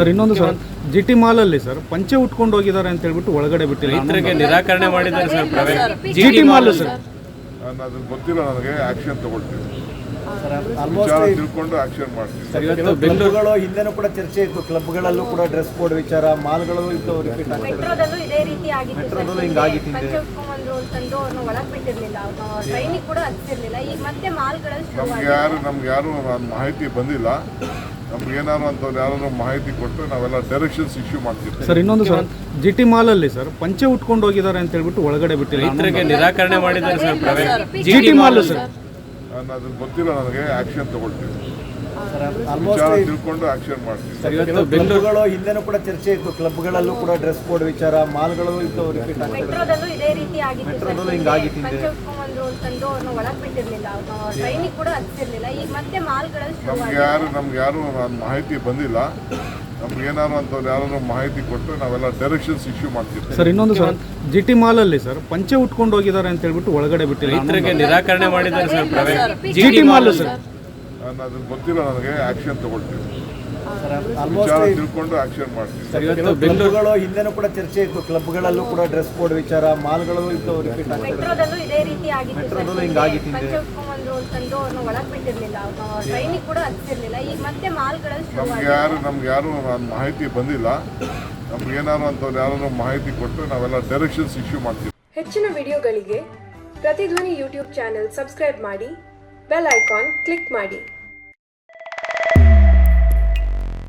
Sir ಇನ್ನೊಂದು sir G T ಮಾಲಲ್ಲಿ sir ಪಂಚೆ ಉಟ್ಕೊಂಡು ಹೋಗಿದ್ದಾರೆ ಅಂತ ಹೇಳ್ಬಿಟ್ಟು ಒಳಗಡೆ ಬಿಟ್ಟಿಲ್ಲ. ರೈತರಿಗೆ ನಿರಾಕರಣೆ ಮಾಡಿದ್ದಾರೆ sir GT G T mall sir. ನಾನು ಅದನ್ನು ಗೊತ್ತಿಲ್ಲ ನನಗೆ ಆಕ್ಷನ್ ತಗೊಳ್ತೀನಿ. ವಿಚಾರ ತಿಳ್ಕೊಂಡು ಆಕ್ಷನ್ ಮಾಡ್ತೀನಿ ಇವತ್ತು ಬೆಂಗಳೂರು ಕ್ಲಬ್ಗಳು ಹಿಂದೆನೂ ಕೂಡ ಚರ್ಚೆ ಇತ್ತು. ಕ್ಲಬ್ಗಳಲ್ಲೂ ಕೂಡ ಡ್ರೆಸ್ ಕೋಡ್ ವಿಚಾರ ಮಾಲ್ಗಳು ರಿಪೀಟ್ ಮೆಟ್ರೋದಲ್ಲೂ ಇದೇ ರೀತಿ ಆಗಿತ್ತು ಮೆಟ್ರೋದಲ್ಲೂ ಸರ್ ಹಿಂಗಾಗಿತ್ತು ಹಿಂದೆ. ಹಿಂದೆ. ಪಂಚೆ ಉಟ್ಕೊಂಡ್ಬಂದ್ರು ಅಂತಂದು ಅವ್ರನ್ನ ಒಳಗ್ ಬಿಟ್ಟಿರ್ಲಿಲ್ಲ. ಟ್ರೈನಿಗೆ ಕೂಡ ಹತ್ತಿರ್ಲಿಲ್ಲ ಈಗ ಮತ್ತೆ ಮಾಲ್ಗಳಲ್ಲಿ ನಮ್ಗೆ ಶುರುವಾಗಿದೆ ಯಾರು ನಮ್ಗೆ ಯಾರು ಮಾಹಿತಿ ಬಂದಿಲ್ಲ. ನಮ್ಗೆ ಏನಾದ್ರು ಅಂತವ್ರು ಯಾರು ಮಾಹಿತಿ ಕೊಟ್ಟು ನಾವೆಲ್ಲ ಡೈರೆಕ್ಷನ್ಸ್ ಇಶ್ಯೂ ಮಾಡ್ತೀವಿ. ಸರ್ ಇನ್ನೊಂದು ಸರ್ ಜಿ ಟಿ ಅಲ್ಲಿ ಸರ್ ಪಂಚೆ ಉಟ್ಕೊಂಡು ಹೋಗಿದ್ದಾರೆ ಅಂತ ಹೇಳ್ಬಿಟ್ಟು ಒಳಗಡೆ ಬಿಟ್ಟಿಲ್ಲ. ನಿರಾಕರಣೆ ಮಾಡಿದ್ದಾರೆ sir G T mall sir. ನಾನು ಅದ್ರ ಗೊತ್ತಿಲ್ಲ ನನಗೆ ಆಕ್ಷನ್ ತಗೊಳ್ತೀವಿ ಆಲ್ಮೋಸ್ಟ್ ವಿಚಾರ ತಿಳ್ಕೊಂಡು ಆಕ್ಷನ್ ಮಾಡ್ತೀವಿ ಇವತ್ತು ಬೆಂಗಳೂರು ಹಿಂದೆನೂ ಕೂಡ ಚರ್ಚೆ ಇತ್ತು. ಕ್ಲಬ್ಗಳಲ್ಲೂ ಕೂಡ ಡ್ರೆಸ್ ಕೋಡ್ ವಿಚಾರ ಮಾಲ್ಗಳು ಇತ್ತು. ರಿಪೀಟ್ ಮೆಟ್ರೋದಲ್ಲೂ ಇದೇ ರೀತಿ ಆಗಿತ್ತು ಸರ್. ಮೆಟ್ರೋದಲ್ಲೂ ಹಿಂದೆ ಹಿಂಗಾಗಿತ್ತು ಹಿಂದೆ. ಪಂಚೆ ಉಟ್ಕೊಂಡ್ಬಂದ್ರು ಅಂತಂದು ಅವ್ರನ್ನ ಒಳಗ್ ಕೂಡ ಹತ್ತಿರ್ಲಿಲ್ಲ ಈಗ ಮತ್ತೆ ಮಾಲ್ಗಳಲ್ಲಿ ನಮ್ಗೆ ಶುರುವಾಗಿದೆ ಯಾರು ನಮ್ಗೆ ಯಾರು ಮಾಹಿತಿ ಬಂದಿಲ್ಲ. ನಮ್ಗೆ ಏನಾದ್ರು ಅಂತವ್ರು ಯಾರು ಮಾಹಿತಿ ಕೊಟ್ಟು ನಾವೆಲ್ಲ ಡೈರೆಕ್ಷನ್ಸ್ ಇಶ್ಯೂ ಮಾಡ್ತೀವಿ. ಸರ್ ಇನ್ನೊಂದು ಸರ್ ಜಿ ಟಿ ಮಾಲಲ್ಲಿ ಸರ್ ಪಂಚೆ ಉಟ್ಕೊಂಡು ಹೋಗಿದ್ದಾರೆ ಅಂತ ಹೇಳ್ಬಿಟ್ಟು ಒಳಗಡೆ ಬಿಟ್ಟಿಲ್ಲ ರೈತರಿಗೆ ನಿರಾಕರಣೆ ಮಾಡಿದ್ದಾರೆ sir G T mall sir. ನಾನು ಅದ್ರ ಗೊತ್ತಿಲ್ಲ ನನಗೆ ಆಕ್ಷನ್ ತಗೊಳ್ತೀನಿ. ಇವತ್ತು ಹಿಂದೆನೂ ಕೂಡ ಚರ್ಚೆ ಇತ್ತು. ಕ್ಲಬ್ಗಳಲ್ಲೂ ಕೂಡ ಡ್ರೆಸ್ ಕೋಡ್ ವಿಚಾರ ಮಾಲ್ಗಳಲ್ಲೂ ರಿಪೀಟ್ ಮೆಟ್ರೋದಲ್ಲೂ ಇದೇ ರೀತಿ ಆಗಿತ್ತು ಸರ್. ಮೆಟ್ರೋದಲ್ಲೂ ಹಿಂದೆ ಹಿಂಗಾಗಿತ್ತು ಹಿಂದೆ. ಪಂಚೆ ಉಟ್ಕೊಂಡ್ಬಂದ್ರು ಅಂತಂದು ಅವ್ರನ್ನ ಒಳಗ್ ಬಿಟ್ಟಿರ್ಲಿಲ್ಲ. ಟ್ರೈನಿಗೆ ಕೂಡ ಹತ್ತಿರ್ಲಿಲ್ಲ ಈಗ ಮತ್ತೆ ಮಾಲ್ಗಳಲ್ಲಿ ನಮ್ಗೆ ಶುರುವಾಗಿದೆ ಯಾರು ನಮ್ಗೆ ಯಾರು ಮಾಹಿತಿ ಬಂದಿಲ್ಲ. ನಮ್ಗೆ ಏನಾದ್ರು ಅಂತವ್ರು ಯಾರು ಮಾಹಿತಿ ಕೊಟ್ಟು ನಾವೆಲ್ಲ ಡೈರೆಕ್ಷನ್ಸ್ ಇಶ್ಯೂ ಮಾಡ್ತೀವಿ. ಹೆಚ್ಚಿನ ವಿಡಿಯೋಗಳಿಗೆ ಪ್ರತಿಧ್ವನಿ ಯೂಟ್ಯೂಬ್ ಚಾನೆಲ್ ಸಬ್ಸ್ಕ್ರೈಬ್ ಮಾಡಿ ಬೆಲ್ ಐಕಾನ್ ಕ್ಲಿಕ್ ಮಾಡಿ.